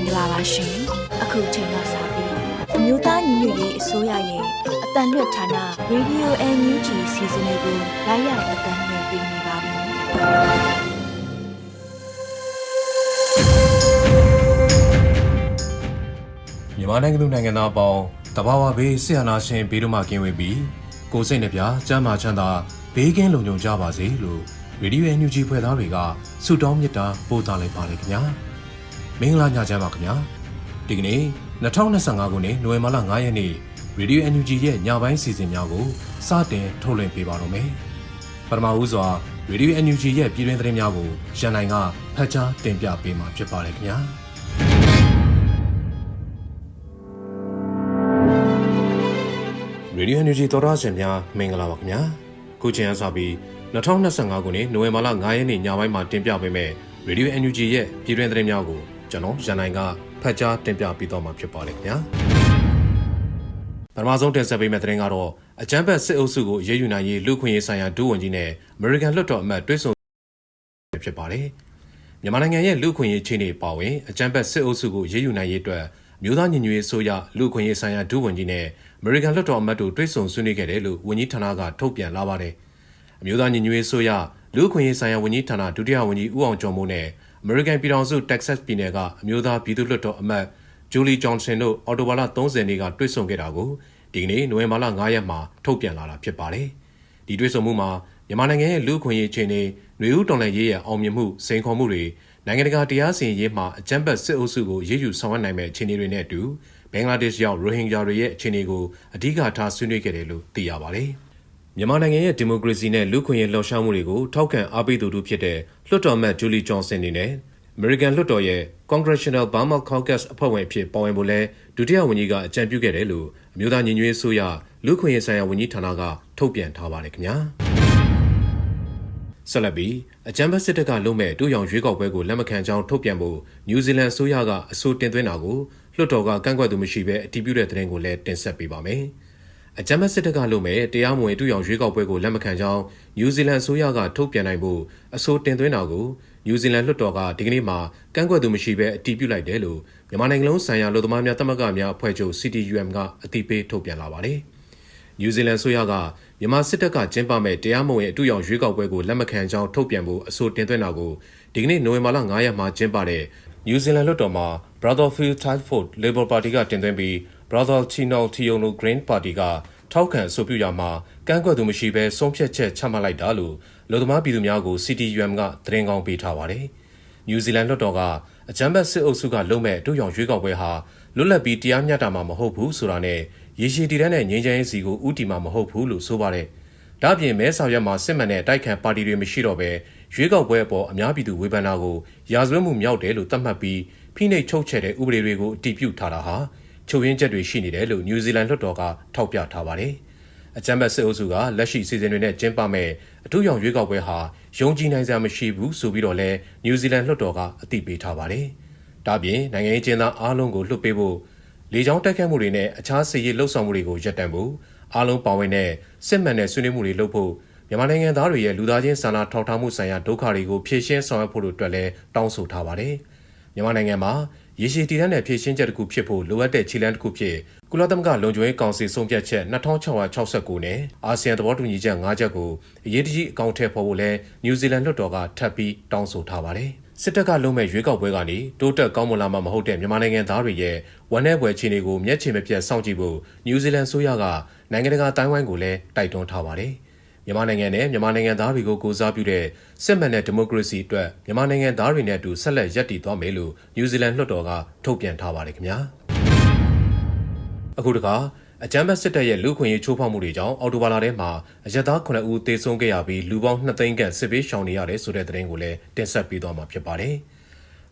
င်္ဂလာပါရှင်အခုချိန်ကစပြီးအမျိုးသားညီညွတ်ရေးအစိုးရရဲ့အတန်လွတ်ဌာန Radio NUG စီစဉ်လေးကိုလိုက်ရိုက်အတန်လွှင့်ပေးနေပါပြီမြန်မာနိုင်ငံသူနိုင်ငံသားအပေါင်းတဘာဝဘေးဆရာနာရှင်ဘေးတို့မှကင်းဝေးပြီးကိုယ်စိတ်နှပြစမ်းမချမ်းသာဘေးကင်းလုံခြုံကြပါစေလို့ရေဒီယို NUG ဖွဲ့သားတွေကဆုတောင်းမေတ္တာပို့သလိုက်ပါလေခင်ဗျာ မင်္ဂလာညချမ်းပါခင်ဗျာဒီကနေ့2025ခုနှစ်နိုဝင်ဘာလ9ရက်နေ့ရေဒီယို NUG ရဲ့ညပိုင်းစီစဉ်များကိုစတင်ထုတ်လွှင့်ပေးပါတော့မယ်ပထမဦးစွာရေဒီယို NUG ရဲ့ပြည်တွင်းသတင်းများကိုရန်နိုင်ကဖတ်ကြားတင်ပြပေးမှာဖြစ်ပါတယ်ခင်ဗျာရေဒီယို NUG သောရရှင်များမင်္ဂလာပါခင်ဗျာခုချိန်အစပြီး2025ခုနှစ်နိုဝင်ဘာလ9ရက်နေ့ညပိုင်းမှာတင်ပြပေးမယ့်ရေဒီယို NUG ရဲ့ပြည်တွင်းသတင်းများကို ကျွန်တော်ရန်နိုင်ကဖတ်ကြားတင်ပြပေးတော့မှာဖြစ်ပါတယ်ခင်ဗျာပထမဆုံးတင်ဆက်ပေးမယ့်သတင်းကတော့အကြမ်းဖက်စစ်အုပ်စုကိုရေးယူနိုင်ရေးလူခွင့်ရေးဆိုင်ရာဒုဝန်ကြီးနဲ့ American လွှတ်တော်အမတ်တွဲဆုံဖြစ်ပါတယ်မြန်မာနိုင်ငံရဲ့လူခွင့်ရေးချင်းတွေပါဝင်အကြမ်းဖက်စစ်အုပ်စုကိုရေးယူနိုင်ရေးအတွက်မြို့သားညီညွတ်ရေးဆိုရလူခွင့်ရေးဆိုင်ရာဒုဝန်ကြီးနဲ့ American လွှတ်တော်အမတ်တို့တွဲဆုံဆွေးနွေးခဲ့တယ်လို့ဝန်ကြီးဌာနကထုတ်ပြန်လာပါတယ်။အမျိုးသားညီညွတ်ရေးဆိုရလူခွင့်ရေးဆိုင်ရာဝန်ကြီးဌာနဒုတိယဝန်ကြီးဦးအောင်ကျော်မိုးနဲ့ American ပြည်ထောင်စု Texas ပြည်နယ်ကအမျိုးသားပြည်သူ့လွှတ်တော်အမတ်ဂျူလီဂျွန်ဆန်တို့အော်တိုဘာလ30နေ့ကတွဲဆုံခဲ့တာကိုဒီကနေ့နိုဝင်ဘာလ9ရက်မှာထုတ်ပြန်လာတာဖြစ်ပါတယ်။ဒီတွဲဆုံမှုမှာမြန်မာနိုင်ငံရဲ့လူခွင့်ရေးအခြေအနေ၊ຫນွေဦးတော်လှန်ရေးရဲ့အောင်မြင်မှုစိန်ခေါ်မှုတွေနိုင်ငံတကာတရားစီရင်ရေးမှာအကြမ်းဖက်စစ်အုပ်စုကိုရေးယူဆောင်ရွက်နိုင်မဲ့အခြေအနေတွေနဲ့အတူဘင်္ဂလားဒေ့ရှ်ရောက်ရိုဟင်ဂျာတွေရဲ့အခြေအနေကိုအဓိကထားဆွေးနွေးခဲ့တယ်လို့သိရပါတယ်။ မြန်မာနိုင်ငံရဲ့ဒီမိုကရေစီနဲ့လူ့ခွင့်ရေးလှော်ရှားမှုတွေကိုထောက်ခံအားပေးသူတို့ဖြစ်တဲ့လွှတ်တော်အမတ်ဂျူလီဂျွန်ဆန်နေနဲ့ American လွှတ်တော်ရဲ့ Congressional Burma Caucus အဖွဲ့ဝင်အဖြစ်ပါဝင်ဖို့လဲဒုတိယဝန်ကြီးကအကြံပြုခဲ့တယ်လို့အမျိုးသားညီညွတ်ရေးဆိုရလူ့ခွင့်ရေးဆိုင်ရာဝန်ကြီးဌာနကထုတ်ပြန်ထားပါတယ်ခင်ဗျာ။ဆက်လက်ပြီးအကြံဖက်စစ်တပ်ကလုံမဲ့တူရောင်ရွေးကောက်ပွဲကိုလက်မခံကြောင်းထုတ်ပြန်ဖို့နယူးဇီလန်အစိုးရကအဆိုတင်သွင်းတာကိုလွှတ်တော်ကကန့်ကွက်သူမရှိဘဲအတည်ပြုတဲ့သတင်းကိုလည်းတင်ဆက်ပေးပါမယ်။ အကြံဖက်စစ်တပ်ကလုံမဲ့တရားမဝင်တူရောင်ရွေးကောက်ပွဲကိုလက်မခံကြောင်းနယူးဇီလန်အစိုးရကထုတ်ပြန်နိုင်ဖို့အဆိုတင်သွင်းတာကိုနယူးဇီလန်လွှတ်တော်ကဒီကနေ့မှကန့်ကွက်သူမရှိဘဲအတည်ပြုလိုက်တယ်လို့မြန်မာနိုင်ငံလုံးဆိုင်ရာလူသမားများတမကများအဖွဲ့ချုပ် CTUM ကအတည်ပြုထုတ်ပြန်လာပါတယ်။နယူးဇီလန်ဆိုရကမြန်မာစစ်တပ်ကကျင်းပမဲ့တရားမဝင်အတူရောင်ရွေးကောက်ပွဲကိုလက်မခံကြောင်းထုတ်ပြန်ဖို့အဆိုတင်သွင်းတာကိုဒီကနေ့နိုဝင်ဘာလ9ရက်မှာကျင်းပတဲ့နယူးဇီလန်လွှတ်တော်မှာ Brotherfield Talford Labour Party ကတင်သွင်းပြီး Brother Chinol Tiono Green Party ကထောက်ခံအဆိုပြုရာမှာကန့်ကွက်သူမရှိဘဲဆုံးဖြတ်ချက်ချမှတ်လိုက်တာလို့လူသမားပြည်သူများကို CTUM ကသတင်းကောင်းပေးထားပါတယ်။နယူးဇီလန်လွှတ်တော်ကအကြမ်းဖက်စစ်အုပ်စုကလုံမဲ့တူရောင်ရွေးကောက်ပွဲဟာလွတ်လပ်ပြီးတရားမျှတမှာမဟုတ်ဘူးဆိုတာနဲ့ရေရှည်တည်တဲ့ငြိမ်းချမ်းရေးစီကိုဥတီမှာမဟုတ်ဘူးလို့ဆိုပါတယ်။ဒါ့အပြင်မဲဆောက်ရက်မှာစစ်မှန်တဲ့တိုက်ခံပါတီတွေမရှိတော့ဘဲရွေးကောက်ပွဲအပေါ်အများပြည်သူဝေဖန်တာကိုရာဇဝတ်မှုမြောက်တယ်လို့သတ်မှတ်ပြီးဖိနှိပ်ချုပ်ချယ်တဲ့ဥပဒေတွေကိုအတည်ပြုထားတာဟာ ချုပ်ရင်းချက်တွေရှိနေတယ်လို့နယူးဇီလန်လွှတ်တော်ကထောက်ပြထားပါတယ်။အကြမ်းဖက်စစ်အုပ်စုကလက်ရှိစီစဉ်တွေနဲ့ကျင်းပမဲ့အထူးရောင်ရွေးကောက်ပွဲဟာယုံကြည်နိုင်စရာမရှိဘူးဆိုပြီးတော့လဲနယူးဇီလန်လွှတ်တော်ကအသိပေးထားပါတယ်။ဒါ့အပြင်နိုင်ငံရေးကျင်းသားအားလုံးကိုလွှတ်ပေးဖို့လေကြောင်းတိုက်ခတ်မှုတွေနဲ့အခြားစစ်ရေးလှုပ်ဆောင်မှုတွေကိုရပ်တန့်ဖို့အားလုံးပါဝင်တဲ့စစ်မှန်တဲ့ဆွေးနွေးမှုတွေလုပ်ဖို့မြန်မာနိုင်ငံသားတွေရဲ့လူသားချင်းစာနာထောက်ထားမှုဆိုင်ရာဒုက္ခတွေကိုဖြေရှင်းဆောင်ရွက်ဖို့တို့အတွက်လည်းတောင်းဆိုထားပါတယ်။ မြန်မာနိုင်ငံမှာရေရှည်တည်တဲ့ဖြည့်ရှင်းချက်တစ်ခုဖြစ်ဖို့လိုအပ်တဲ့ခြေလှမ်းတစ်ခုဖြစ်ကုလသမဂ္ဂလုံခြုံရေးကောင်စီဆုံးဖြတ်ချက်2669နဲ့အာဆီယံသဘောတူညီချက်5ချက်ကိုအရေးတကြီးအကောင့်ထည့်ဖော်ဖို့လဲနယူးဇီလန်လွှတ်တော်ကထပ်ပြီးတောင်းဆိုထားပါတယ်။စစ်တပ်ကလုံးမဲ့ရွေးကောက်ပွဲကနေတိုးတက်ကောင်းမွန်လာမှာမဟုတ်တဲ့မြန်မာနိုင်ငံသားတွေရဲ့ဝန်내ဘွယ်ခြေနေကိုမျက်ခြေမပြတ်စောင့်ကြည့်ဖို့နယူးဇီလန်ဆိုရကနိုင်ငံတကာတိုင်းဝိုင်းကိုလည်းတိုက်တွန်းထားပါတယ်။ မြန်မာနိုင်ငံနဲ့မြန်မာနိုင်ငံသားတွေကိုကိုစားပြုတဲ့စစ်မှန်တဲ့ဒီမိုကရေစီအတွက်မြန်မာနိုင်ငံသားတွေနဲ့အတူဆက်လက်ရည်တည်သွားမယ်လို့နယူးဇီလန်လွှတ်တော်ကထုတ်ပြန်ထားပါတယ်ခင်ဗျာအခုတခါအကြမ်းဖက်စစ်တပ်ရဲ့လူခွင့်ရေးချိုးဖောက်မှုတွေကြောင့်အော်တိုဘာလထဲမှာအရက်သား9ဦးသေဆုံးခဲ့ရပြီးလူပေါင်း2သိန်းခန့်စစ်ပေးရှောင်နေရတယ်ဆိုတဲ့သတင်းကိုလည်းတင်ဆက်ပေးသွားမှာဖြစ်ပါတယ်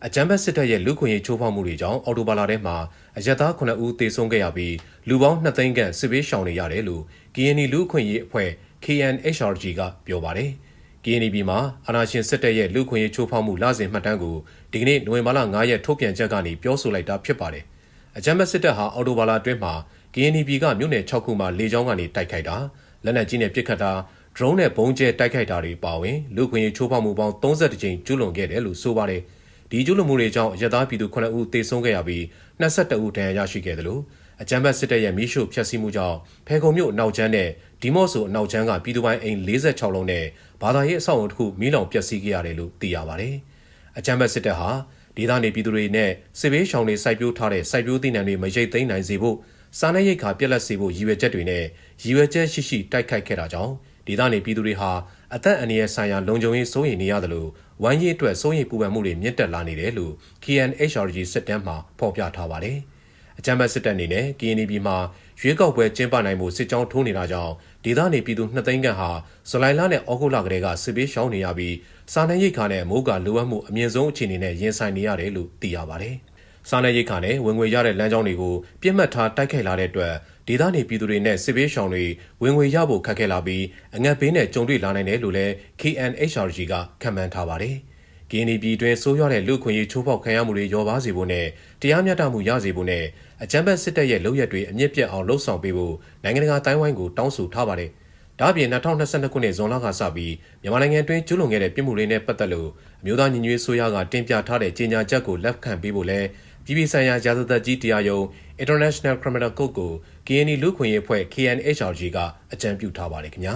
အကြမ်းဖက်စစ်တပ်ရဲ့လူခွင့်ရေးချိုးဖောက်မှုတွေကြောင့်အော်တိုဘာလထဲမှာအရက်သား9ဦးသေဆုံးခဲ့ရပြီးလူပေါင်း2သိန်းခန့်စစ်ပေးရှောင်နေရတယ်လို့ KNY လူခွင့်ရေးအဖွဲ့ KNHRG ကပြောပါတယ်။ KNB မှာအာဏာရှင်စစ်တပ်ရဲ့လူခွင့်ရေးချိုးဖောက်မှုလစဉ်မှတ်တမ်းကိုဒီကနေ့နိုဝင်ဘာလ9ရက်ထုတ်ပြန်ချက်ကနေပြောဆိုလိုက်တာဖြစ်ပါတယ်။အကြမ်းဖက်စစ်တပ်ဟာအော်တိုဘာလအတွင်းမှာ KNB ကမြို့နယ်6ခုမှာလေကြောင်းကနေတိုက်ခိုက်တာလက်နက်ကြီးနဲ့ပစ်ခတ်တာ drone နဲ့ဘုံကျဲတိုက်ခိုက်တာတွေပါဝင်လူခွင့်ရေးချိုးဖောက်မှုပေါင်း32ကြိမ်ကျူးလွန်ခဲ့တယ်လို့ဆိုပါတယ်။ဒီကျူးလွန်မှုတွေကြောင့်ရက်သားပြည်သူ9ဦးသေဆုံးခဲ့ရပြီး22ဦးဒဏ်ရာရရှိခဲ့တယ်လို့အကြမ်းဖက်စစ်တပ်ရဲ့မိရှုဖျက်ဆီးမှုကြောင့်ဖေကုံမြို့အနောက်ချမ်းနဲ့ ဒီမော့ဆိုအနောက်ချမ်းကပြည်သူပိုင်းအိမ်46လုံးနဲ့ဘာသာရေးအဆောက်အုံတစ်ခုမီးလောင်ပျက်စီးခဲ့ရတယ်လို့သိရပါတယ်။အကြမ်းဖက်စစ်တပ်ဟာဒေသနေပြည်သူတွေနဲ့စစ်ဘေးရှောင်တွေစိုက်ပျိုးထားတဲ့စိုက်ပျိုးသီးနှံတွေမရိတ်သိမ်းနိုင်စေဖို့စားနပ်ရိက္ခာပြက်လက်စေဖို့ရည်ရွယ်ချက်တွေနဲ့ရည်ရွယ်ချက်ရှိရှိတိုက်ခိုက်ခဲ့တာကြောင့်ဒေသနေပြည်သူတွေဟာအသက်အန္တရာယ်ဆိုင်ရာလုံခြုံရေးစိုးရိမ်နေရတယ်လို့ဝမ်းရေးအတွက်စိုးရိမ်ပူပန်မှုတွေမြင့်တက်လာနေတယ်လို့ KNHRG စစ်တမ်းမှာဖော်ပြထားပါတယ်။အကြမ်းဖက်စစ်တပ်အနေနဲ့ KNB မှာရွေးကောက်ပွဲကျင်းပနိုင်မှုစစ်ကြောင်းထိုးနေတာကြောင့် ဒေသနေပြည်သူနှစ်သိန်းခန့်ဟာဇူလိုင်လနဲ့ဩဂုတ်လကတည်းကစစ်ပေးရှောင်နေရပြီးစာနယ်ရိတ်ခါနဲ့မိုးကလိုအပ်မှုအမြင့်ဆုံးအခြေအနေနဲ့ရင်ဆိုင်နေရတယ်လို့သိရပါတယ်။စာနယ်ရိတ်ခါနဲ့ဝင်ငွေရတဲ့လမ်းကြောင်းတွေကိုပြစ်မှတ်ထားတိုက်ခိုက်လာတဲ့အတွက်ဒေသနေပြည်သူတွေနဲ့စစ်ပေးရှောင်တွေဝင်ငွေရဖို့ခက်ခဲလာပြီးအငတ်ဘေးနဲ့ကြုံတွေ့လာနိုင်တယ်လို့လည်း KNHRG ကခန့်မှန်းထားပါတယ်။ KNB ပြည်တွင်ဆိုးရွားတဲ့လူခွင့်ရေးချိုးဖောက်ခံရမှုတွေရောပါစေဖို့နဲ့တရားမျှတမှုရစေဖို့နဲ့ အကြမ်းဖက်စစ်တပ်ရဲ့လုပ်ရက်တွေအမြင့်ပြတ်အောင်လှုံ့ဆော်ပေးဖို့နိုင်ငံတကာတိုင်းဝိုင်းကိုတောင်းဆိုထားပါတယ်။ဒါ့အပြင်2022ခုနှစ်ဇွန်လကစပြီးမြန်မာနိုင်ငံတွင်းကျူးလွန်ခဲ့တဲ့ပြစ်မှုတွေနဲ့ပတ်သက်လို့အမျိုးသားညီညွတ်ရေးဆိုရကတင်ပြထားတဲ့ကြေညာချက်ကိုလက်ခံပေးဖို့လဲပြည်ပဆိုင်ရာရာဇသက်ကြီးတရားရုံး International Criminal Court ကို KNY လူခွင့်ရေးအဖွဲ့ KNHRG ကအကြံပြုထားပါတယ်ခင်ဗျာ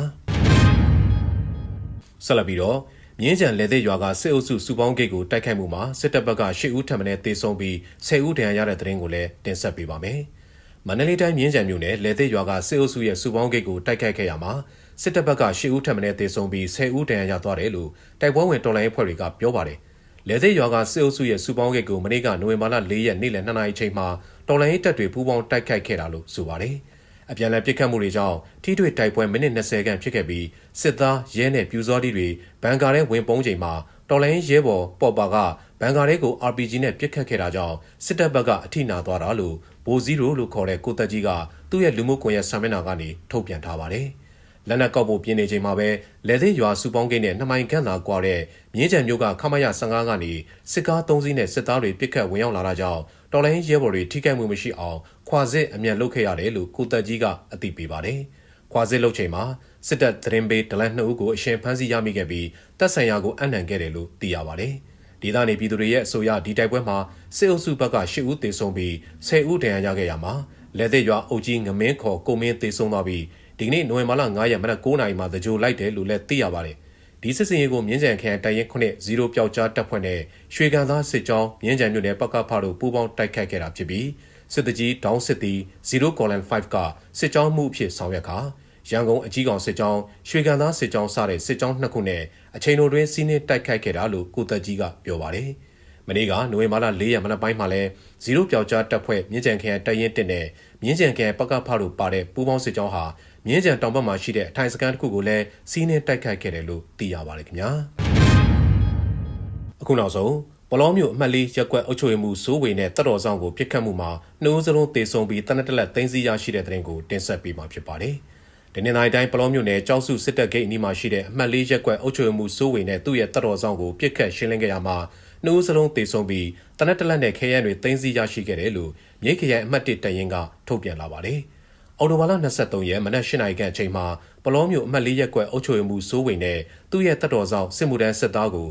ဆက်လက်ပြီးတော့ မြင်းကြံလေတဲ့ရွာကစစ်အုပ်စုစုပေါင်းဂိတ်ကိုတိုက်ခိုက်မှုမှာစစ်တပ်ဘက်က၈ဦးထပ်မံတေဆုံးပြီး10ဦးဒဏ်ရာရတဲ့တဲ့ရင်ကိုလည်းတင်ဆက်ပေးပါမယ်။မန္တလေးတိုင်းမြင်းကြံမြို့နယ်လေတဲ့ရွာကစစ်အုပ်စုရဲ့စုပေါင်းဂိတ်ကိုတိုက်ခိုက်ခဲ့ရမှာစစ်တပ်ဘက်က၈ဦးထပ်မံတေဆုံးပြီး10ဦးဒဏ်ရာရသွားတယ်လို့တိုက်ပွဲဝင်တော်လိုင်းအဖွဲ့တွေကပြောပါတယ်။လေတဲ့ရွာကစစ်အုပ်စုရဲ့စုပေါင်းဂိတ်ကိုမနေ့ကနိုဝင်ဘာလ၄ရက်နေ့လယ်2နာရီချိန်မှာတော်လိုင်းတပ်တွေပူးပေါင်းတိုက်ခိုက်ခဲ့တာလို့ဆိုပါတယ်။ အပြန်အလှန်ပစ်ခတ်မှုတွေကြောင့်ထိတွေ့တိုက်ပွဲမိနစ်20ခန့်ဖြစ်ခဲ့ပြီးစစ်သားရဲနဲ့ပြူစောတိတွေဘန်ကာထဲဝင်ပုန်းချိန်မှာတော်လိုင်းရဲဘော်ပေါ်ပါကဘန်ကာထဲကို RPG နဲ့ပစ်ခတ်ခဲ့တာကြောင့်စစ်တပ်ဘက်ကအထိနာသွားတာလို့ဘိုဇီရိုလို့ခေါ်တဲ့ကိုသက်ကြီးကသူ့ရဲ့လူမှုကွန်ရက်ဆာမျက်နှာကနေထုတ်ပြန်ထားပါတယ်။လက်နက်ကောက်ဖို့ပြင်းနေချိန်မှာပဲလေသေးရွာစုပေါင်းကိန်းနဲ့နှမိုင်ခန့်သာကွာတဲ့မြင်းကြံမြို့ကခမရ15ကနေစစ်ကား3စီးနဲ့စစ်သားတွေပစ်ခတ်ဝင်ရောက်လာတာကြောင့်တော်လိုင်းရဲဘော်တွေထိခိုက်မှုမရှိအောင် ခွာစစ်အမြန်လုပ်ခဲ့ရတယ်လို့ကိုတက်ကြီးကအသိပေးပါတယ်။ခွာစစ်လုပ်ချိန်မှာစစ်တပ်သတင်းပေးဒလန်နှစ်ဦးကိုအရှင်ဖမ်းဆီးရမိခဲ့ပြီးတပ်ဆိုင်ရာကိုအနှံခဲ့တယ်လို့သိရပါတယ်။ဒေသနေပြည်သူတွေရဲ့အဆိုအရဒီတိုက်ပွဲမှာစစ်အုပ်စုဘက်က၈ဦးသေဆုံးပြီး10ဦးဒဏ်ရာရခဲ့ရမှာလက်သက်ရွာအုပ်ကြီးငမင်းခေါ်ကိုမင်းသေဆုံးသွားပြီးဒီကနေ့နိုဝင်ဘာလ9ရက်မနက်9:00နာရီမှာသကြိုလိုက်တယ်လို့လည်းသိရပါတယ်။ဒီစစ်စင်ရေးကိုမြင်းကြံခရိုင်တိုင်ရင်9 0ပျောက်ကြားတပ်ဖွဲ့နဲ့ရွှေကန်သားစစ်ကြောင်းမြင်းကြံမြို့နယ်ပကဖတို့ပူးပေါင်းတိုက်ခိုက်ခဲ့တာဖြစ်ပြီး စစ်တကြီးဒေါင်းစစ်တီ0 column 5ကစစ်ကြောင်းမှုအဖြစ်ဆောင်ရွက်ခါရန်ကုန်အကြီးကောင်စစ်ကြောင်းရွှေကန်သားစစ်ကြောင်းစတဲ့စစ်ကြောင်းနှစ်ခုနဲ့အချိန်တိုတွင်စီးနှင်းတိုက်ခိုက်ခဲ့တာလို့ကိုသက်ကြီးကပြောပါတယ်။မနေ့ကနိုဝင်ဘာလ၄ရက်မနက်ပိုင်းမှာလဲ0ပျောက်ကြားတပ်ဖွဲ့မြင်းကြံခရိုင်တိုင်ရင်တက်နဲ့မြင်းကြံခရိုင်ပကဖတို့ပါတဲ့ပူးပေါင်းစစ်ကြောင်းဟာမြင်းကြံတောင်ဘက်မှာရှိတဲ့အထိုင်စခန်းတစ်ခုကိုလည်းစီးနှင်းတိုက်ခိုက်ခဲ့တယ်လို့သိရပါတယ်ခင်ဗျာ။အခုနောက်ဆုံး ပလောမျိုးအမှတ်လေးရက်ကွက်အုပ်ချုပ်မှုစိုးဝေနဲ့တပ်တော်ဆောင်ကိုပြစ်ခတ်မှုမှာနှိုးစလုံးတေဆုံပြီးတနက်တလက်သိမ်းဆည်းရရှိတဲ့တဲ့ရင်ကိုတင်ဆက်ပေးမှာဖြစ်ပါတယ်။ဒီနေ့တိုင်းတိုင်းပလောမျိုးနယ်ကြောက်စုစစ်တပ်ဂိတ်အနီးမှာရှိတဲ့အမှတ်လေးရက်ကွက်အုပ်ချုပ်မှုစိုးဝေနဲ့သူ့ရဲ့တပ်တော်ဆောင်ကိုပြစ်ခတ်ရှင်းလင်းခဲ့ရမှာနှိုးစလုံးတေဆုံပြီးတနက်တလက်နဲ့ခဲရန်တွေသိမ်းဆည်းရရှိခဲ့တယ်လို့မြိတ်ခရိုင်အမှတ်1တရင်ကထုတ်ပြန်လာပါတယ်။အော်တိုဘာလ23ရက်မနက်8နာရီခန့်အချိန်မှာပလောမျိုးအမှတ်၄ရက်ကွက်အုပ်ချုပ်မှုစိုးဝေနဲ့သူ့ရဲ့တပ်တော်ဆောင်စစ်မှုထမ်းစစ်သားကို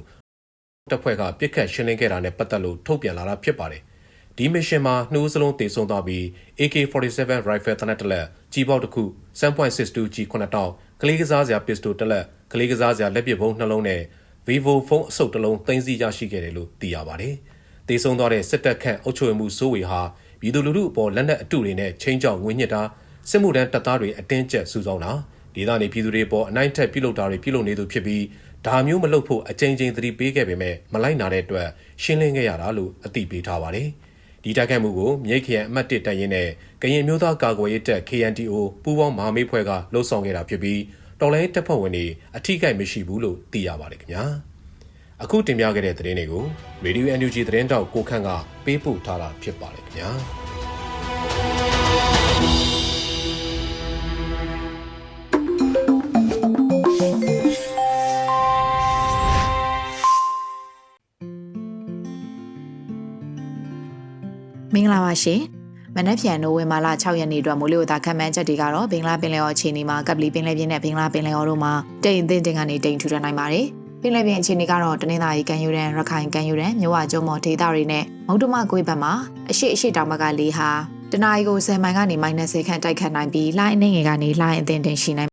တပ်ဖွဲ့ကပြစ်ခတ်ရှင်းလင်းခဲ့တာနဲ့ပတ်သက်လို့ထုတ်ပြန်လာတာဖြစ်ပါတယ်။ဒီမစ်ရှင်မှာနှိုးစလုံးတေဆုံးသွားပြီး AK47 rifle တနက်တလက်ကြီးပေါက်တစ်ခု 7.62 G 9တောက်ကလေးကစားစရာပစ္စတိုတစ်လက်ကလေးကစားစရာလက်ပစ်ဗုံးနှလုံးနဲ့ Vivo ဖုန်းအစုပ်တစ်လုံးသိမ်းဆည်းရရှိခဲ့တယ်လို့သိရပါတယ်။တေဆုံးသွားတဲ့စစ်တပ်ခန့်အုပ်ချုပ်မှုစိုးဝေဟာပြည်သူလူထုအပေါ်လက်နက်အတုတွေနဲ့ချင်းချောက်ငွေညစ်တာစစ်မှုထမ်းတပ်သားတွေအတင်းကျပ်စုဆောင်းတာဒေသနေပြည်သူတွေပေါ်အနိုင်ထက်ပြုလုပ်တာတွေပြုလုပ်နေသူဖြစ်ပြီး ဒါမျိုးမလုပ်ဖို့အကြိမ်ကြိမ်သတိပေးခဲ့ပေမဲ့မလိုက်နာတဲ့အတွက်ရှင်းလင်းခဲ့ရတာလို့အသိပေးထားပါတယ်။ဒီတိုက်ခိုက်မှုကိုမြိတ်ခရိုင်အမှတ်1တပ်ရင်းနဲ့ကရင်မျိုးသားကာကွယ်ရေးတပ် KNDO ပူးပေါင်းမဟာမိတ်ဖွဲ့ကလှုပ်ဆောင်ခဲ့တာဖြစ်ပြီးတော်လိုင်းတပ်ဖွဲ့ဝင်တွေအထိကိမရှိဘူးလို့သိရပါတယ်ခင်ဗျာ။အခုတင်ပြခဲ့တဲ့သတင်းတွေကို Radio NUG သတင်းတောက်ကိုခန့်ကပေးပို့ထားတာဖြစ်ပါတယ်ခင်ဗျာ။ မင်္ဂလာပါရှင်မနက်ဖြန်နိုဝင်ဘာလ6ရက်နေ့အတွက်မိုးလေဝသခန့်မှန်းချက်တွေကတော့ဘင်္ဂလားပင်လယ်အော်အခြေအနေမှာကပလီပင်လယ်ပြင်နဲ့ဘင်္ဂလားပင်လယ်အော်တို့မှာတိမ်အထင်တင်ကနေတိမ်ထူထပ်နိုင်ပါတယ်ပင်လယ်ပြင်အခြေအနေကတော့တနင်္သာရီကမ်းရိုးတန်းရခိုင်ကမ်းရိုးတန်းမြဝကျုံမော်ဒေသတွေနဲ့မုံတမကွေးဘက်မှာအရှိအရှိတောင်ဘက်ကလေဟာတနအီကို10မိုင်ကနေ -10 ခန့်တိုက်ခတ်နိုင်ပြီးလိုင်းအနေငယ်ကနေလိုင်းအသင်တင်ရှိနိုင်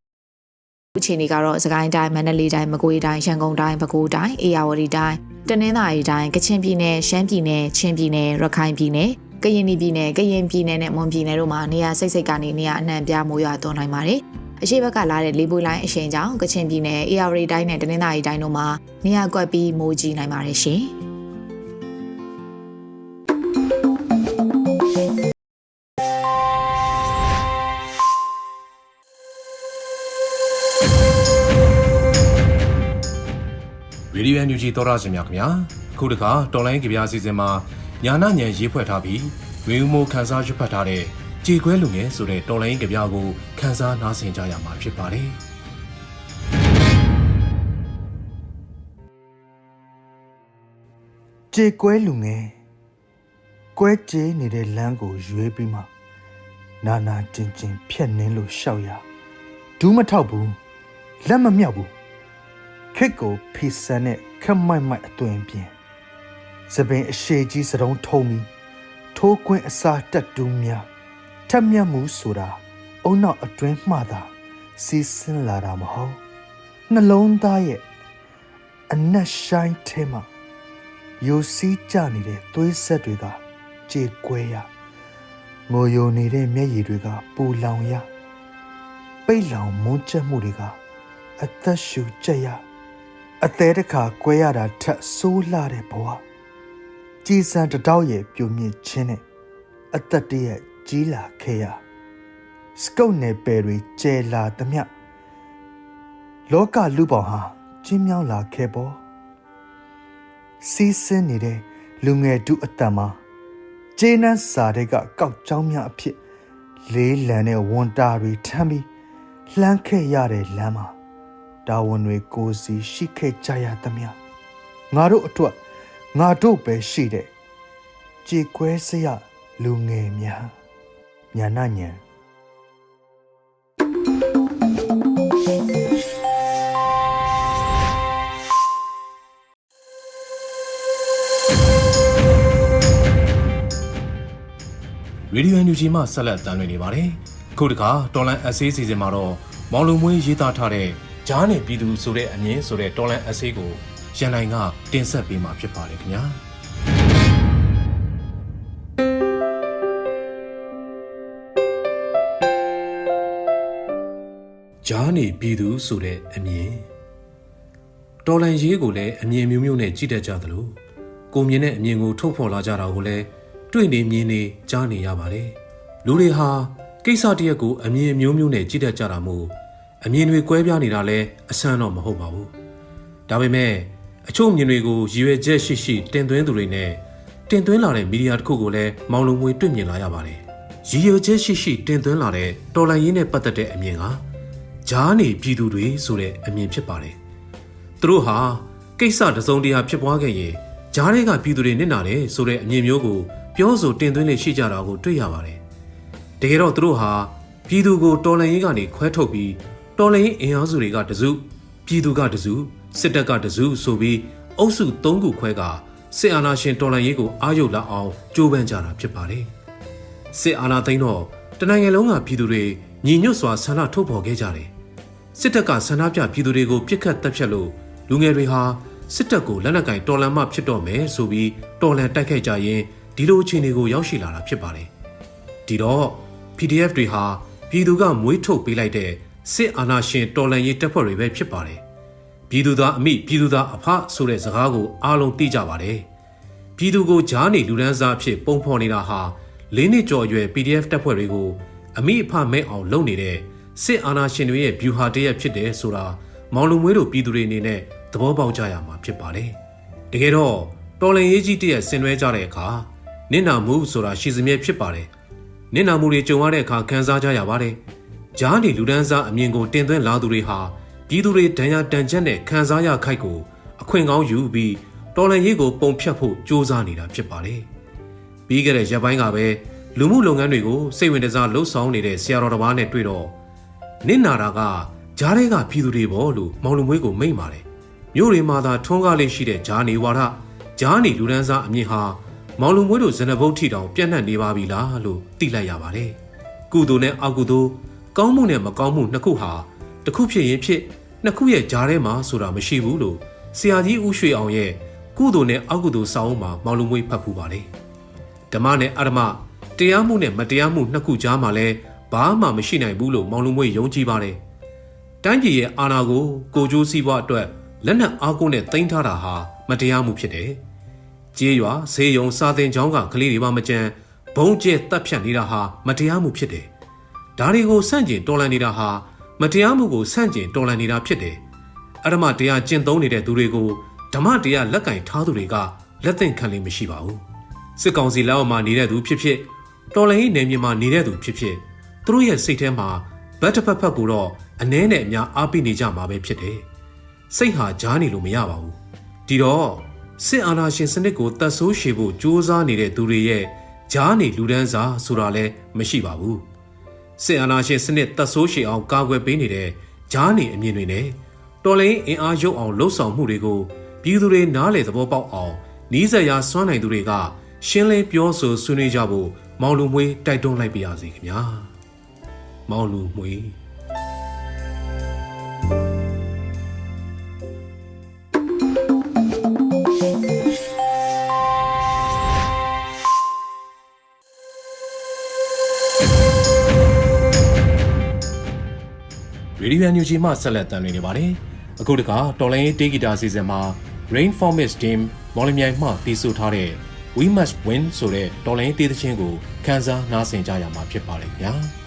အခြေအနေကတော့စကိုင်းတိုင်းမန္တလေးတိုင်းမကွေးတိုင်းရန်ကုန်တိုင်းပဲခူးတိုင်းအေရဝတီတိုင်းတနင်္သာရီတိုင်းကချင်ပြည်နယ်ရှမ်းပြည်နယ်ချင်းပြည်နယ်ရခိုင်ပြည်နယ် ကရင်ပြည်နယ်ကရင်ပြည်နယ်နဲ့မွန်ပြည်နယ်တို့မှာနေရာစိတ်စိတ်ကနေနေရာအနှံ့ပြားမိုးရွာသွန်းနိုင်ပါတယ်အရှိဘက်ကလာတဲ့လေးပွေးလိုင်းအရှိန်ကြောင့်ကချင်ပြည်နယ်အေရဝတီတိုင်းနဲ့တနင်္သာရီတိုင်းတို့မှာနေရာကွက်ပြီးမိုးကြီးနိုင်ပါတယ်ရှင်။ Radio NUG သောရရှင်များခင်ဗျာခုတခါတော်လိုင်းကြပြအစီအစဉ်မှာ ညာနာညံရေးဖွဲ့ထားပြီးဝင်းဦးမိုးခန်းစားရွတ်ဖတ်ထားတဲ့ကြေခွဲလူငယ်ဆိုတဲ့တော်လိုင်းကြပြကိုခန်းစားနားဆင်ကြရမှာဖြစ်ပါတယ်ကြေကွဲလူငယ်ကွဲကြေးနေတဲ့လမ်းကိုရွေးပြီးမှနာနာကျင်ကျင်ဖြက်နှင်းလို့ရှောက်ရဒူးမထောက်ဘူးလက်မမြောက်ဘူးခစ်ကိုဖီဆန်နဲ့ခက်မိုက်မိုက်အသွင်ပြင်း စပင်အရှိကြီးစတုံးထုံးပြီးထိုးကွင်းအစာတက်တူးများထက်မြက်မှုဆိုတာအုံနောက်အတွင်းမှသာစီးဆင်းလာတာမဟုတ်နှလုံးသားရဲ့အနက်ရှိုင်းထဲမှာယိုစီးကြနေတဲ့သွေးဆက်တွေကကြေကွဲရငိုယိုနေတဲ့မျက်ရည်တွေကပူလောင်ရပိတ်လောင်မွန်းကျက်မှုတွေကအသက်ရှူကြက်ရအသေးတစ်ခါကွဲရတာထက်ဆိုးလာတဲ့ဘဝ ကြည်စံတစ်တောက်ရဲ့ပြုံမြင့်ခြင်းနဲ့အသက်တရဲ့ကြီးလာခဲ့ရစကုတ်နယ်ပယ်တွေကျဲလာသမျှလောကလူပေါင်းဟာကျင်းမြောင်းလာခဲ့ပေါ်စီးဆင်းနေတဲ့လူငယ်တုအတန်မှာဂျေနန်စာတွေကကောက်ကြောင်းများအဖြစ်လေးလံတဲ့ဝန်တာတွေထမ်းပြီးလှမ်းခဲ့ရတဲ့လမ်းမှာတာဝန်တွေကိုယ်စီရှိခဲ့ကြရသမျှငါတို့အတွက် ငါတို့ပဲရှိတဲ့ကြေကွဲစရလူငယ်များညာနာညံရေဒီယို NUG မှဆက်လက်တမ်းလွှင့်နေပါတယ်ခုတခါတော်လန်အဆေးစီစဉ်မှာတော့မောင်လုံမွေးရေးသားထားတဲ့ဂျားနဲ့ပြည်သူဆိုတဲ့အမြင်ဆိုတဲ့တော်လန်အဆေးကိုရန်နိုင်က တင်ဆက်ပေးမှာဖြစ်ပါတယ်ခင်ဗျာဂျားနေပြည်သူဆိုတဲ့အမြင်တော်လန်ရေးကိုလည်းအမြင်မျိုးမျိုးနဲ့ကြည့်တတ်ကြသလိုကိုမြင်တဲ့အမြင်ကိုထုတ်ဖော်လာကြတာကိုလည်းတွေ့နေမြင်နေကြားနေရပါတယ်လူတွေဟာကိစ္စတစ်ရက်ကိုအမြင်မျိုးမျိုးနဲ့ကြည့်တတ်ကြတာမို့အမြင်တွေကွဲပြားနေတာလည်းအဆန်းတော့မဟုတ်ပါဘူးဒါပေမဲ့ အချို့မြင်တွေကိုရည်ရွယ်ချက်ရှိရှိတင်သွင်းသူတွေနဲ့တင်သွင်းလာတဲ့မီဒီယာတစ်ခုကိုလည်းမောင်လုံမွေတွေ့မြင်လာရပါတယ်ရည်ရွယ်ချက်ရှိရှိတင်သွင်းလာတဲ့တော်လန်ရေးနဲ့ပတ်သက်တဲ့အမြင်ကဂျားနေပြည်သူတွေဆိုတဲ့အမြင်ဖြစ်ပါတယ်။သူတို့ဟာကိစ္စတစ်စုံတရာဖြစ်ပွားခဲ့ရင်ဂျားတွေကပြည်သူတွေနစ်နာတယ်ဆိုတဲ့အမြင်မျိုးကိုပြောဆိုတင်သွင်းနေရှိကြတာကိုတွေ့ရပါတယ်။တကယ်တော့သူတို့ဟာပြည်သူကိုတော်လှန်ရေးကနေခွဲထုတ်ပြီးတော်လှန်ရေးအင်အားစုတွေကတစုပြည်သူကတစု စစ်တပ်ကတစုဆိုပြီးအုပ်စု၃ခုခွဲကစစ်အာဏာရှင်တော်လှန်ရေးကိုအာရုံလောက်အောင်ကြိုးပမ်းကြတာဖြစ်ပါတယ်။စစ်အာဏာသိမ်းတော့တနိုင်ငံလုံးကပြည်သူတွေညီညွတ်စွာဆန္ဒထုတ်ဖော်ခဲ့ကြတယ်။စစ်တပ်ကဆန္ဒပြပြည်သူတွေကိုပြစ်ခတ်တပ်ဖြတ်လို့လူငယ်တွေဟာစစ်တပ်ကိုလက်နက်ကင်တော်လှန်မှဖြစ်တော့မယ်ဆိုပြီးတော်လှန်တိုက်ခိုက်ကြရင်ဒီလိုအခြေအနေကိုရောက်ရှိလာတာဖြစ်ပါတယ်။ဒီတော့ PDF တွေဟာပြည်သူကမွေးထုတ်ပေးလိုက်တဲ့စစ်အာဏာရှင်တော်လှန်ရေးတပ်ဖွဲ့တွေပဲဖြစ်ပါတယ်။ ပြည်သူသားအမိပြည်သူသားအဖဆိုတဲ့စကားကိုအားလုံးသိကြပါတယ်။ပြည်သူကိုကြားနေလူဒန်းစားအဖြစ်ပုံဖော်နေတာဟာလေးနှစ်ကျော်အရွယ် PDF တပ်ဖွဲ့တွေကိုအမိအဖမဲ့အောင်လုပ်နေတဲ့စစ်အာဏာရှင်တွေရဲ့ view ဟာတရက်ဖြစ်တယ်ဆိုတာမောင်လူမွေးတို့ပြည်သူတွေအနေနဲ့သဘောပေါက်ကြရမှာဖြစ်ပါတယ်။တကယ်တော့တော်လန်ရေးကြီးတရက်ဆင်နွှဲကြတဲ့အခါနင့်နာမှုဆိုတာရှိစမြဲဖြစ်ပါတယ်။နင့်နာမှုတွေကြုံရတဲ့အခါခံစားကြရပါတယ်။ကြားနေလူဒန်းစားအမြင်ကိုတင်သွင်းလာသူတွေဟာ ပြည်သူတွေဒဏ်ရာတန်ချက်နဲ့ခံစားရခိုက်ကိုအခွင့်ကောင်းယူပြီးတော်လန်ရေးကိုပုံဖြတ်ဖို့စ조사နေတာဖြစ်ပါတယ်။ပြီးခဲ့တဲ့ရက်ပိုင်းကပဲလူမှုလုပ်ငန်းတွေကိုစိတ်ဝင်စားလှုပ်ဆောင်နေတဲ့ဆရာတော်တစ်ပါးနဲ့တွေ့တော့နင့်နာတာကဂျားတွေကပြည်သူတွေပေါ့လို့မောင်လူမွေးကိုမိန့်ပါတယ်။မြို့တွေမှာသာထွန်းကားလေးရှိတဲ့ဂျာနေဝါဒဂျာနေလူဒန်းစားအမြင့်ဟာမောင်လူမွေးတို့ဇနဘုတ်ထီတောင်ပြန့်နှံ့နေပါပြီလားလို့သိလိုက်ရပါတယ်။ကုသိုလ်နဲ့အကုသိုလ်ကောင်းမှုနဲ့မကောင်းမှုနှစ်ခုဟာတစ်ခုဖြစ်ရင်ဖြစ် နှစ်ခုရဲ့ဂျာထဲမှာဆိုတာမရှိဘူးလို့ဆရာကြီးဦးရွှေအောင်ရဲ့ကုသိုလ်နဲ့အကုသိုလ်စာအုပ်မှာမောင်လူမွေးဖတ်ဖူးပါလေဓမ္မနဲ့အဓမ္မတရားမှုနဲ့မတရားမှုနှစ်ခုကြားမှာလဲဘာမှမရှိနိုင်ဘူးလို့မောင်လူမွေးယုံကြည်ပါတယ်တိုင်းပြည်ရဲ့အာဏာကိုကိုကြိုးစည်းပွားအတွက်လက်နက်အားကိုးနဲ့တင်ထားတာဟာမတရားမှုဖြစ်တယ်ကျေးရွာဈေးရုံစာသင်ကျောင်းကကလေးတွေမှမကြမ်းဘုံကျဲတပ်ဖြတ်နေတာဟာမတရားမှုဖြစ်တယ်ဒါတွေကိုစန့်ကျင်တော်လှန်နေတာဟာ မတရားမှုကိုစန့်ကျင်တော်လှန်နေတာဖြစ်တယ်အဓမ္မတရားကျင့်သုံးနေတဲ့သူတွေကိုဓမ္မတရားလက်ကင်ထားသူတွေကလက်သင့်ခံလိမ့်မရှိပါဘူးစစ်ကောင်စီလက်အောက်မှာနေတဲ့သူဖြစ်ဖြစ်တော်လှန်ရေးနယ်မြေမှာနေတဲ့သူဖြစ်ဖြစ်သူတို့ရဲ့စိတ်ထဲမှာဘတ်တစ်ဖက်ဖက်ကိုတော့အနှဲနဲ့အများအားပေးနေကြမှာပဲဖြစ်တယ်စိတ်ဟာကြားနေလို့မရပါဘူးဒီတော့စစ်အာဏာရှင်စနစ်ကိုတတ်ဆိုးရှည်ဖို့ကြိုးစားနေတဲ့သူတွေရဲ့ကြားနေလူဒန်းစားဆိုတာလည်းမရှိပါဘူး စစ်အာဏာရှင်စနစ်တတ်ဆိုးရှည်အောင်ကာကွယ်ပေးနေတဲ့ကြားနေအမြင်တွေနဲ့တော်လိုင်းအင်အားရုပ်အောင်လှုပ်ဆောင်မှုတွေကိုပြည်သူတွေနားလေသဘောပေါက်အောင်နီးစပ်ရာစွမ်းနိုင်သူတွေကရှင်းလင်းပြောဆိုဆွေးနွေးကြဖို့မောင်လူမွေးတိုက်တွန်းလိုက်ပါရစေခင်ဗျာမောင်လူမွေး ရေဒီယိုညူဂျီမှဆက်လက်တင်နေပါတယ်။အခုတခါတော်လိုင်းတေးဂီတာစီစဉ်မှာ Rain Formis Team မော်လမြိုင်မှတီးဆိုထားတဲ့ We Must Win ဆိုတဲ့တော်လိုင်းတေးသချင်းကိုခန်းစားနားဆင်ကြရမှာဖြစ်ပါတယ်ဗျာ။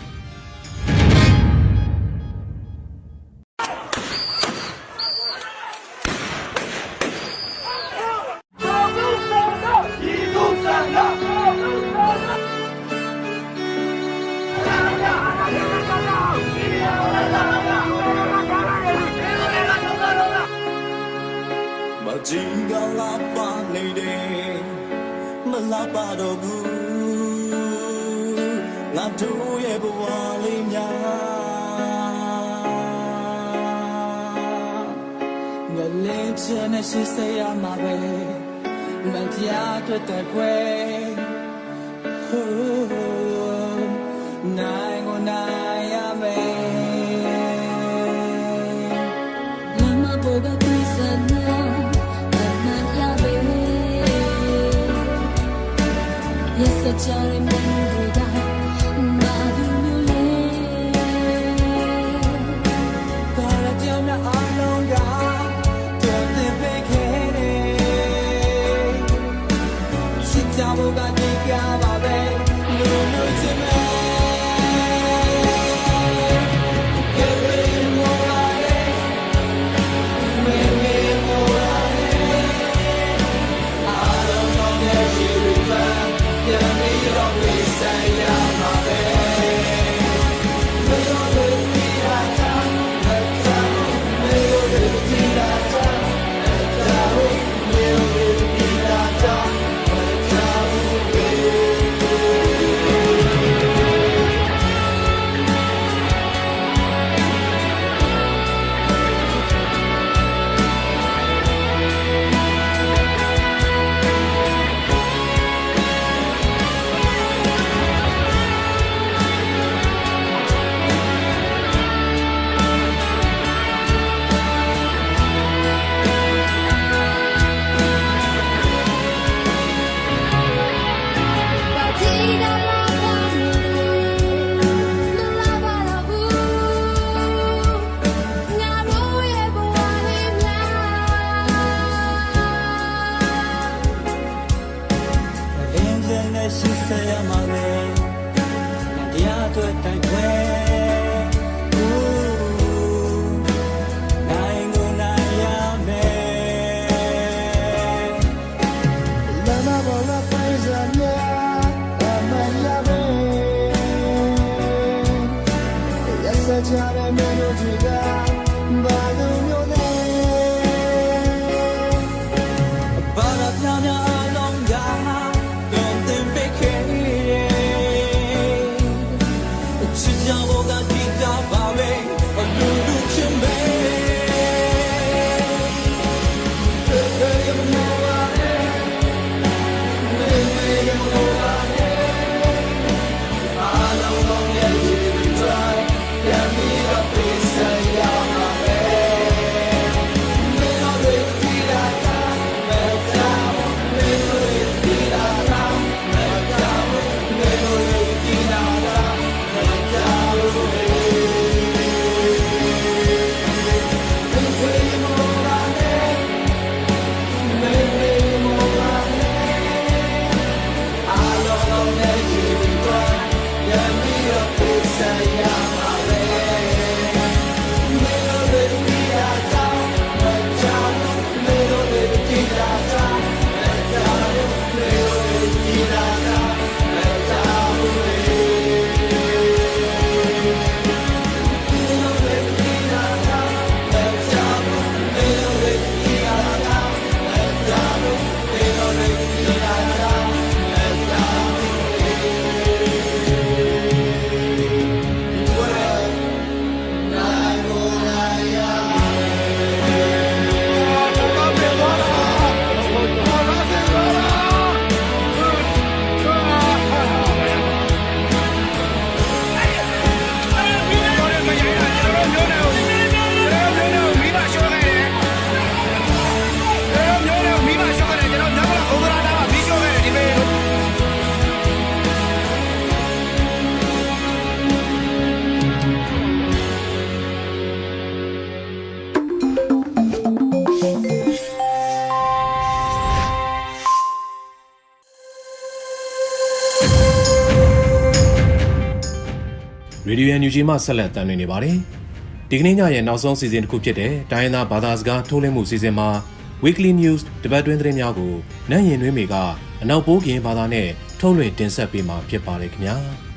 မကြီးကလာပါနေတယ်မလာပါတော့ဘူးငါတို့ရဲ့ဘဝလေးများငါလည်းချင်တဲ့ရှိစေရမှာပဲမတရားတွေ့တဲ့ခွဲနို the time Radio NUG မှဆက်လက်တင်နေပါတယ်။ဒီကနေ့ညရဲ့နောက်ဆုံးစီစဉ်တစ်ခုဖြစ်တဲ့ဒိုင်းနာဘာသာစကားထုတ်လွှင့်မှုစီစဉ်မှာ Weekly News တပတ်တွင်းသတင်းများကိုနန့်ရင်တွင်းမေကအနောက်ပိုးကင်ဘာသာနဲ့ထုတ်လွှင့်တင်ဆက်ပေးမှာဖြစ်ပါတယ်ခင်ဗျာ။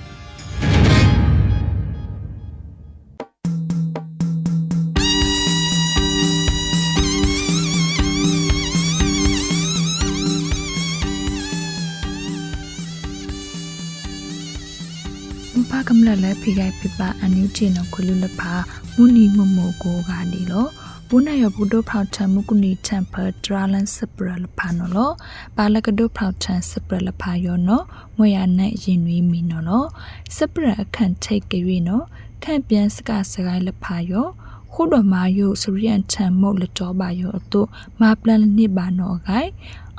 လလဲဖိခိုင်ပြပအန်ယူချီနခွလူလဖာမူနီမမိုကိုကဒီလောဘုနာယဘုဒ္ဓဖောက်ထမုကုနီတမ်ပါဒရာလန်စပရလဖာနော်လောဘာလကဒုဖောက်ထန်စပရလဖာယောနော်မွေရနဲ့ရင်နွေးမီနော်လောစပရအခန့်ထိတ်ကြွေနော်ခန့်ပြန်စကစကိုင်းလဖာယော ခုတော်မာယုစရိယန်ချံမုတ်လတော်ပါယောအတုမာပလန်နိဘာနော်ဂိုင်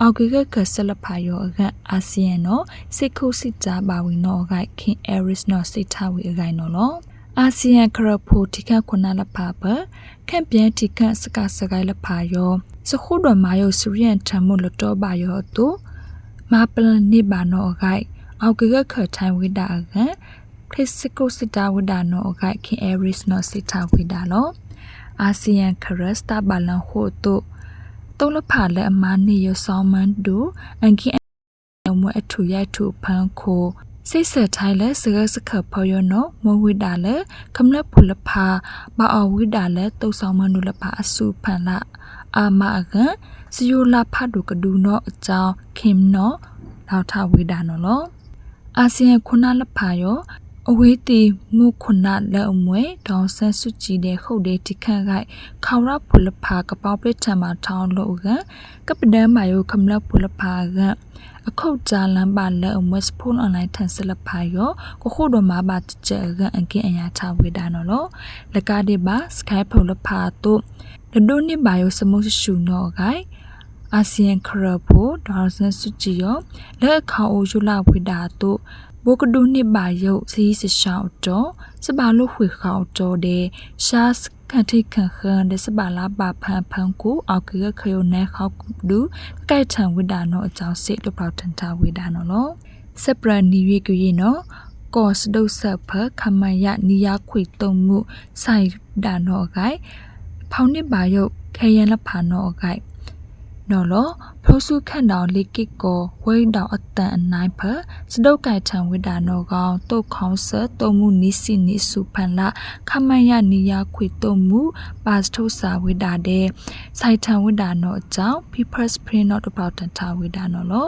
အောက်ကကကဆလဖာယောအကအာဆီယံနော်စိတ်ခုစစ်ကြပါဝင်နော်ဂိုင်ခင်အဲရစ်နော်စိတ်ထဝေအဂိုင်နော်လောအာဆီယံခရဖိုတိခခုနာလဖာပခန့်ပြန်တိခစကစကိုင်းလဖာယောစခုတော်မာယုစရိယန်ချံမုတ်လတော်ပါယောအတုမာပလန်နိဘာနော်ဂိုင်အောက်ကကခထိုင်ဝိဒါအကခရစ်စကုစစ်တာဝိဒါနော်ဂိုင်ခင်အဲရစ်နော်စိတ်ထဝေဒါလော အာဆီယံခရစတာဘလန်ခိုတုတုံးလဖာလက်အမနီယဆောင်းမန်ဒူအန်ကီအမွေအထူရိုက်ထူဖန်ခိုစိတ်ဆက်ထိုင်လဲစကစခဖော်ရနောမဝိဒါလဲခမလဖုလဖာဘာအဝိဒါလဲတုတ်ဆောင်မနုလဖာအစုဖန်လာအာမအကန်စယိုလာဖတ်ဒုကဒူနောအကြောင်းခင်နောလောက်ထဝိဒါနောလောအာဆီယံခုနလဖာယော အဝေးတီမုခုနလက်အမွေဒေါန်ဆန်စုကြည်တဲ့ခုတ်တဲ့တိခန့်ခိုက်ခေါရဖုလဖာကပောက်ပလက်ချမှာထောင်းလို့ကကပဒမ်းမာယိုခမလဖုလဖာကအခုတ်ကြလမ်းပါလက်အမွေစဖုန်အွန်လိုင်းထန်ဆလဖာယောကိုခုတော်မှာပါကြဲကအင်ကင်အရာချဝေဒါနော်လို့လကတဲ့ပါစကိုင်းဖုလဖာတို့ဒဒုန်နိဘာယိုစမုရှူနော်ဂိုင်အာဆီယံခရဖိုဒေါ်ဆန်စုကြည်ယောလက်ခေါအိုယူလာဝိဒါတို့ ဘိုကဒုနှစ်ပါယုတ်စီးစရှောင်းတော့စပါလို့ခွေခေါတော့တဲ့ရှားကန်ထိခန်ခန်တဲ့စပါလာပါဖန်ဖန်ကိုအောက်ကခရုံနဲခေါဒူကြိုက်ထံဝိဒါနောအကြောင်းစစ်လို့ပေါထန်တာဝိဒါနောလောစပရနီရီကရီနောကော့စဒုဆဖခမယနီယာခွေတုံမှုဆိုင်ဒါနောဂိုင်ဖောင်းနစ်ပါယုတ်ခဲရန်လဖာနောဂိုင် နော်လောဖလို့စုခန့်တော်လိကိကိုဝိန်တော်အတန်အနိုင်ဖစဒုတ်ကိုင်ထံဝိဒါနောကောင်တုတ်ခေါင်းဆတုံမှုနိစီနိစုဖန်လာခမန်ယနိယခွေတုံမှုပါစထုစာဝိဒါတဲ့စိုက်ထံဝိဒါနောအကြောင်း People's Print not about တထဝိဒါနောလော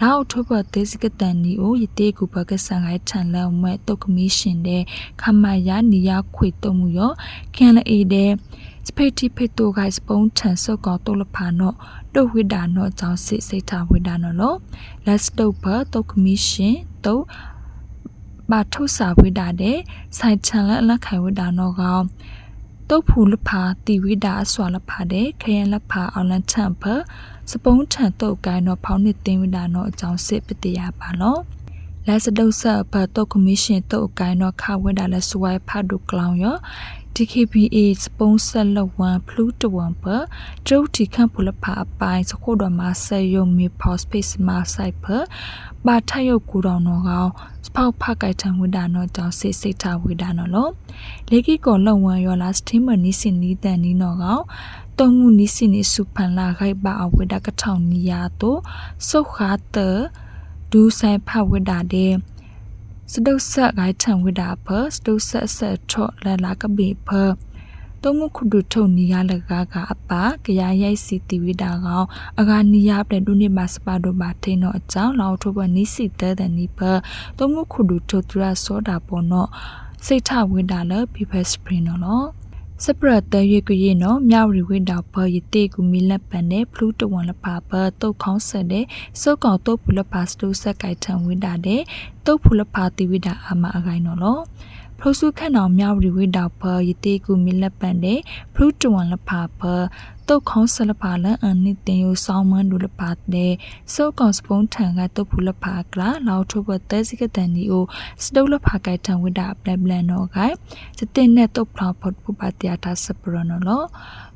နောက်ထုဘသေစကတန်နီအိုယတေကူဘကဆန်ဂိုင်ထန်လောင်မဲ့တုတ်ကမီရှင်တဲ့ခမန်ယနိယခွေတုံမှုရောခင်လအေတဲ့စပိတိဖိတိုဂိုင်စပုံးထန်စော့ကောတုလဖာနော့ တုတ်ဝိဒါနော့အကြောင်းစစ်စိတ်ထားဝိဒါနော့လော let's တုတ်ဘတုတ်ကမီရှင်တုတ်ဘာထုစာဝိဒါတဲ့ဆိုင်ချန်လက်လက်ခိုင်ဝိဒါနော့ကောင်တုတ်ဖူလဖာတီဝိဒါအစွာလဖာတဲ့ခရန်လဖာအောင်လန်ချန်ဖစပုံးထန်တုတ်ကိုင်းတော့ဖောင်းနှစ်သိန်းဝိဒါနော့အကြောင်းစစ်ပတရပါလော လက်စတုတ်ဆက်ဘတ်တုတ်ကမီရှင်တုတ်ကိုင်းတော့ခဝိဒါလက်စဝိုင်ဖတ်ဒုကလောင်ရော DKBA စပုံးဆက်လဝမ်ဖလူးတဝမ်ပကျုပ်တီခန့်ဖလဖာအပိုင်းစခိုတော်မှာဆက်ယုံမီဖော့စပေ့မှာဆိုင်ဖပါထယုတ်ကူတော်နော်ကောင်စပေါက်ဖကိုက်ထံဝိဒါနော်ကြောင့်စိတ်စိတ်ထဝိဒါနော်လို့လေကီကောလဝမ်ရောလာစတီမနီစင်နီတန်နီနော်ကောင်တုံမှုနီစင်နီစုဖန်လာခိုက်ပါအဝိဒါကထောင်နီယာတို့စုခါတ ဒူဆိုင်ဖဝိဒါတဲ့စဒုဆက်ဂိုင်ထံဝိဒါဖစဒုဆက်ဆက်ထော့လာလာကဘေဖတုံမှုခုဒုထုံနီယာလကားကအပကရရိုက်စီတီဝိဒါကောင်အဂါနီယာပတဲ့ဒုနေမစပါဒိုဘာထေနောအကြောင်းလောက်ထိုးပနီစီတဲတဲ့နီဖတုံမှုခုဒုထုထရာစောတာပေါ်နောစိတ်ထဝိဒါလဘီဖက်စပရင်နော် စပရတရွေကရေနော်မြဝရီဝိတောက်ဘယတိကူမီလက်ပန်နဲ့ဖလူးတဝန်လပါဘတုတ်ခေါင်းဆက်တဲ့စုတ်ကောင်တုတ်ဖူလပါစတူဆက်ကိုက်ထံဝိတာတဲ့တုတ်ဖူလပါတိဝိတာအာမအကိုင်းနော်လော ဖလုစုခန့်တော်မြဝရီဝိတောက်ဘယတိကူမီလက်ပန်တဲ့ဖလူးတဝန်လပါဘတုတ်ခေါင်းဆက်လပါလန်အနိတင်ယဆောင်းမန်းဒူလပါတဲ့စုတ်ကောင်စပုံးထံကတုတ်ဖူလပါကလာလောက်ထုဘတဲစိကတန်ဒီအိုစတုလပါကိုက်ထံဝိတာပလပလန်နော်ကိုင်စတင်နဲ့တုတ်ဖလောက်ဖတ်ပူပါတျာတာစပရနော်လော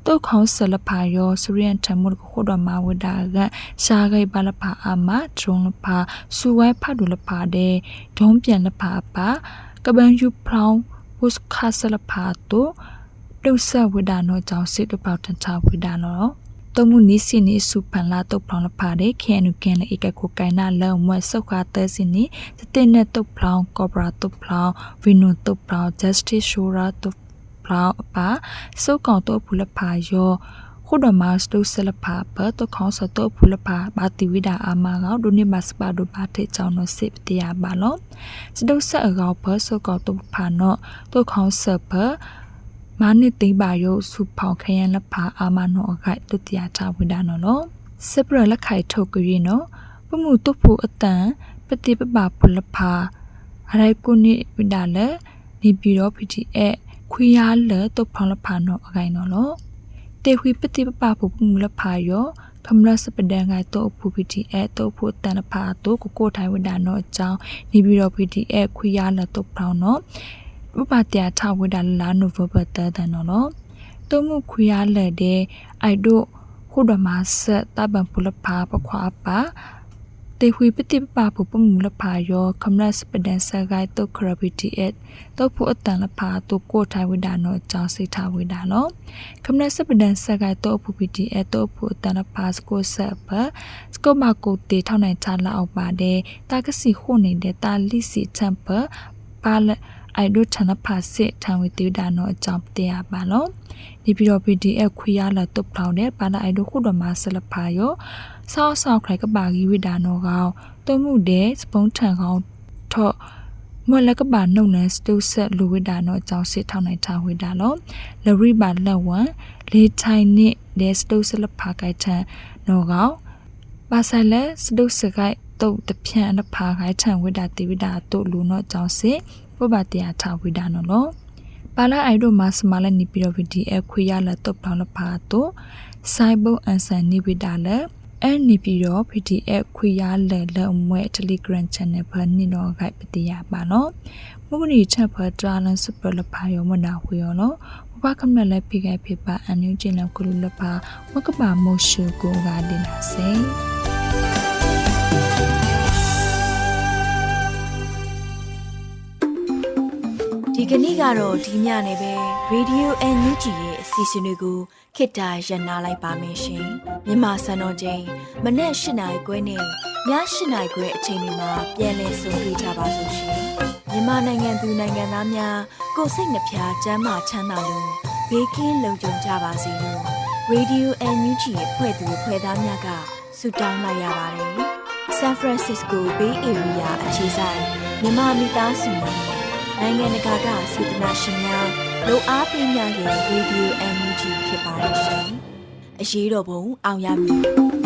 တုတ်ခေါင်းဆလဖာယောစရိယန်ထမုတ်ခုဒမဝဒါကရှာဂိုင်ဘလဖာအာမဒရုံလဖာစူဝဲဖတ်ဒူလဖာတဲ့ဒုံးပြန်လဖာပါ ကပန်ယူဖလောင်းဝစခါဆလဖာတိုတုတ်ဆက်ဝိဒါနောကြောင့်စစ်တပေါတန်ချဝိဒါနောတမှုနီစီနီစုပန်လာတုတ်ဖလောင်းလဖာတဲ့ခဲနုကဲလေဧကကိုကိုင်နာလောမွတ်ဆုတ်ခါတဲစင်းနီစတဲ့နဲ့တုတ်ဖလောင်းကောဘရာတုတ်ဖလောင်းဝီနုတုတ်ဖလောင်း justice shura တုတ်ဖလောင်းအပါစုတ်ကောင်တုတ်ဖူလဖာယော ခုဒမစတုဆလဖာပတခေါစတုဖူလဖာဘာတိဝိဒါအာမာကောဒုနိမစပါဒုဘာထေချောင်းနစစ်တရပါလောစတုဆက်အကောပစုတ်ကောင်တုဖာနောတုခေါစပမာနိသိပါယုစုဖောင်ခယံလဖာအာမနောအခိုက်တုတ္တရာချဝိဒါနောလောစပရလက်ခိုက်ထုတ်ကြရနောပမှုတုဖို့အတန်ပတိပပဖလဖာအရိုက်ကုနိဝိဒါလေနေပြီးတော့ PTE ခွေရလတုဖောင်လဖာနောအခိုင်နောလော တေခွေပတိပပဖို့ပမှုလဖာယောကမ္လစပဒန်ငိုင်တော့ဖူ PTE တော့ဖို့တန်ဖာတော့ကိုကိုထိုင်ဝိဒါနောအကြောင်းနေပြီးတော့ PTE ခွေရလတုဖောင်နောဥပတျာထဝိဒါလာနိုဗဘတတန်နော်လောတုံမှုခွေရလက်တဲ့အိုက်တို့ခုဒမဆက်တဘန်ပူလဖာပခွာပါ တေခွေပတိပပပပမှုလဖာယောကမရစပဒန်ဆာဂိုင်တုခရဘီတီအက်တုဖို့အတန်လဖာတုကိုထိုင်ဝိဒါနောကြောင့်စိတ်ထဝိဒါလောကမရစပဒန်ဆာဂိုင်တုဖူပီတီအက်တုဖို့အတန်လဖာစကိုဆက်ပစကိုမကိုတေထောင်းနိုင်ချလာအောင်ပါတယ်တာကစီခုနေတဲ့တာလိစီချမ်ပပါလအိုက်ဒိုထနဖာစစ်ထံဝီတီဒါနောအကြောင်းတရားပါလောဒီပြီးတော့ PDF ခွေရလာတုတ်ထောင်းတဲ့ပါလာအိုက်ဒိုခုတော်မှာဆလဖာယော ဆောက်ဆောက်ခရိုက်ကပါကြီးဝိဒါနောကောင်တုံမှုတဲ့စပုံးထန်ကောင်ထော့မွက်လက်ကပါနှုတ်နန်စတုဆက်လူဝိဒါနောအကြောင်းစစ်ထောင်းနိုင်ထားဝိဒါလောလရိပါလက်ဝံလေထိုင်နစ်တဲ့စတုဆလဖာကိုက်ထန်နောကောင်ပါဆယ်လက်စတုစကိုက်တုတ်တဖြန်အဖာခိုင်ထန်ဝိဒါတိဝိဒါတို့လူနောအကြောင်းစစ်ပုဗ္ဗတရားထဝိဒါနောလောပါလာအိုင်ဒိုမတ်မလာနိပီရိုဗီဒီအခွေရလာတော့ပေါလဖာတိုဆိုင်ဘုံ အန်ဆန်နိဝိဒါလေအဲ့နိပီရို PDF ခွေရလဲလဲအမွဲ Telegram channel ဘာနိနောဂိုက်ပတိယပါနော်မုန်နီချက်ဖတ်တာလန်စပလဖာယောမနာဝေယောနော်ဘဘကမလည်းဖိခိုက်ဖိပါအန်ယူကျင်လကုလူလပါဝကပါမိုရှုကိုကဒီနာစေ ဒီကနေ့ကတော့ဒီညနေပဲ Radio NUG ရဲ့အစီအစဉ်လေးကိုခေတ္တရ延လိုက်ပါမယ်ရှင်မြန်မာစံတော်ချိန်မနေ့၈နိုင်ခွဲနဲ့ည၈နိုင်ခွဲအချိန်တွေမှာပြောင်းလဲဆိုပြကြပါလို့ရှင်မြန်မာနိုင်ငံသူနိုင်ငံသားများကိုစိတ်နှဖျားစမ်းမချမ်းသာလို့ဘေးကင်းလုံခြုံကြပါစေလို့ Radio NUG ရဲ့ဖွဲ့သူဖွဲ့သားများကဆုတောင်းလိုက်ရပါတယ် San Francisco Bay Area အခြေစိုက်မြန်မာမိသားစုများ နိုင်ငံတကာကစေတနာရှင်များလိုအားပေးများရဲ့ Radio NUG ဖြစ်ပါတယ်ရှင်။အရေးတော်ပုံအောင်ရမည်